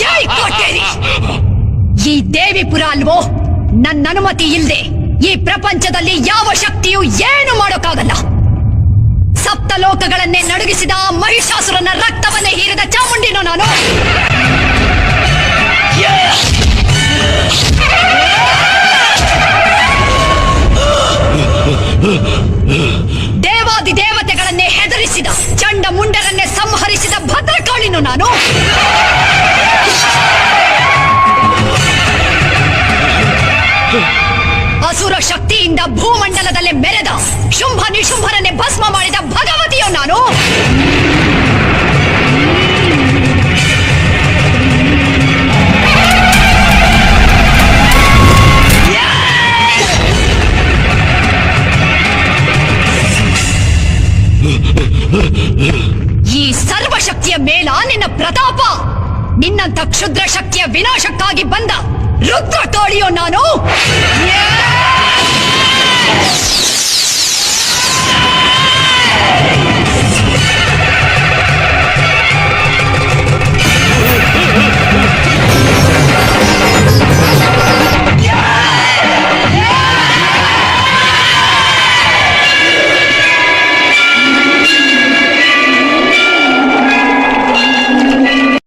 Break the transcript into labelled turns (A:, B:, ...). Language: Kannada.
A: ಜೈ ಕೊಟ್ಟೇರಿ ಈ ದೇವಿಪುರ ಅಲ್ವೋ? ನನ್ನ ಅನುಮತಿ ಇಲ್ಲದೆ ಈ ಪ್ರಪಂಚದಲ್ಲಿ ಯಾವ ಶಕ್ತಿಯೂ ಏನು ಮಾಡೋಕ್ಕಾಗಲ್ಲ. ಸಪ್ತ ಲೋಕಗಳನ್ನೇ ನಡುಗಿಸಿದ ಮಹಿಷಾಸುರನ ರಕ್ತವನ್ನೇ ಹೀರಿದ ಚಾಮುಂಡಿನೋ ನಾನು? ದೇವಾದಿ ದೇವತೆಗಳನ್ನೇ ಹೆದರಿಸಿದ ಚಂಡ ಮುಂಡರನ್ನೇ ಸಂಹರಿಸಿದ ಭದ್ರಕಾಳಿನೋ ನಾನು? ಅಸುರ ಶಕ್ತಿಯಿಂದ ಭೂಮಂಡಲದಲ್ಲಿ ಮೆರೆದ ಶುಂಭ ನಿಶುಂಭರನ್ನೇ ಭಸ್ಮ ಮಾಡಿದ ಭಗವತಿಯೋ ನಾನು ಈ ಸರ್ವಶಕ್ತಿಯ ಮೇಲ ನಿನ್ನ ಪ್ರತಾಪ ನಿನ್ನಂತ ಕ್ಷುದ್ರ ಶಕ್ತಿಯ ವಿನಾಶಕ್ಕಾಗಿ ಬಂದ ರುದ್ರ ತೋಳಿಯೋ ನಾನು!